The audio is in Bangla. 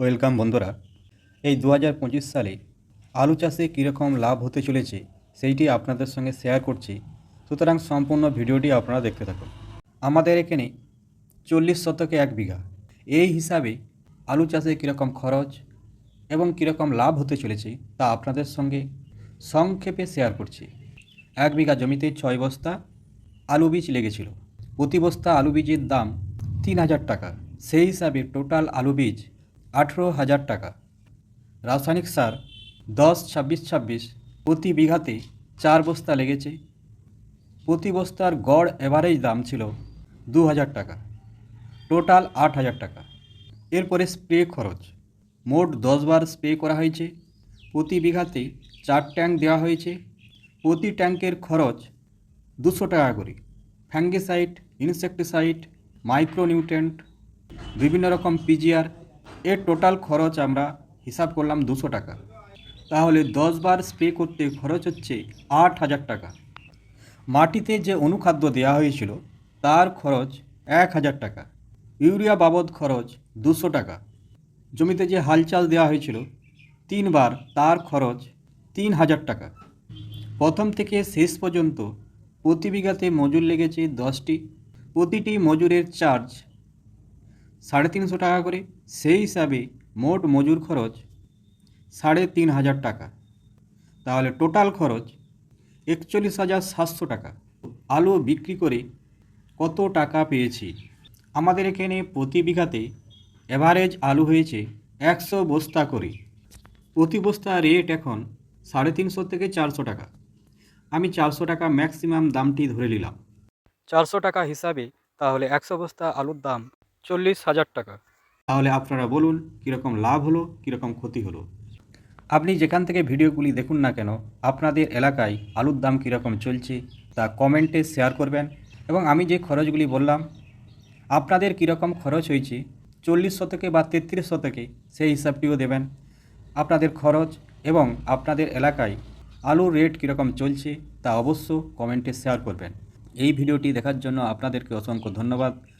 ওয়েলকাম বন্ধুরা। এই দু হাজার পঁচিশ সালে আলু চাষে কীরকম লাভ হতে চলেছে সেইটি আপনাদের সঙ্গে শেয়ার করছি। সুতরাং সম্পূর্ণ ভিডিওটি আপনারা দেখতে থাকুন। আমাদের এখানে চল্লিশ শতকে এক বিঘা। এই হিসাবে আলু চাষে কীরকম খরচ এবং কীরকম লাভ হতে চলেছে তা আপনাদের সঙ্গে সংক্ষেপে শেয়ার করছি। এক বিঘা জমিতে ছয় বস্তা আলু বীজ লেগেছিল। প্রতি বস্তা আলু বীজের দাম তিন হাজার টাকা। সেই হিসাবে টোটাল আলু বীজ আঠেরো হাজার টাকা। রাসায়নিক সার দশ, ছাব্বিশ ছাব্বিশ প্রতি বিঘাতে চার বস্তা লেগেছে। প্রতি বস্তার গড় এভারেজ দাম ছিল দু হাজার টাকা। টোটাল আট হাজার টাকা। এরপরে স্প্রে খরচ। মোট দশবার স্প্রে করা হয়েছে। প্রতি বিঘাতে চার ট্যাঙ্ক দেওয়া হয়েছে। প্রতি ট্যাঙ্কের খরচ দুশো টাকা করে। ফ্যাঙ্গিসাইড ইনসেকটিসাইড মাইক্রোনিউট্রেন্ট বিভিন্ন রকম পিজিআর এর টোটাল খরচ আমরা হিসাব করলাম দুশো টাকা। তাহলে দশ বার স্প্রে করতে খরচ হচ্ছে আট হাজার টাকা। মাটিতে যে অনুখাদ্য দেওয়া হয়েছিল, তার খরচ এক হাজার টাকা। ইউরিয়া বাবদ খরচ দুশো টাকা। জমিতে যে হাল চাল দেওয়া হয়েছিল তিনবার তার খরচ তিন হাজার টাকা। প্রথম থেকে শেষ পর্যন্ত প্রতি বিঘাতে মজুর লেগেছে দশটি। প্রতিটি মজুরের চার্জ সাড়ে তিনশো টাকা করে, সেই হিসাবে মোট মজুর খরচ সাড়ে তিন হাজার টাকা। তাহলে টোটাল খরচ একচল্লিশ হাজার সাতশো টাকা। আলু বিক্রি করে কত টাকা পেয়েছি? আমাদের এখানে প্রতি বিঘাতে অ্যাভারেজ আলু হয়েছে একশো বস্তা করে। প্রতি বস্তা রেট এখন সাড়ে তিনশো থেকে চারশো টাকা। আমি চারশো টাকা ম্যাক্সিমাম দামটি ধরে নিলাম। চারশো টাকা হিসাবে তাহলে একশো বস্তা আলুর দাম চল্লিশ হাজার টাকা। তাহলে আপনারা বলুন কীরকম লাভ হলো কীরকম ক্ষতি হলো? আপনি যেখান থেকে ভিডিওগুলি দেখুন না কেন আপনাদের এলাকায় আলুর দাম কীরকম চলছে তা কমেন্টে শেয়ার করবেন। এবং আমি যে খরচগুলি বললাম আপনাদের কীরকম খরচ হয়েছে চল্লিশ শতকে বা তেত্রিশ শতকে সেই হিসাবটিও দেবেন। আপনাদের খরচ এবং আপনাদের এলাকায় আলুর রেট কীরকম চলছে তা অবশ্য কমেন্টে শেয়ার করবেন। এই ভিডিওটি দেখার জন্য আপনাদেরকে অসংখ্য ধন্যবাদ।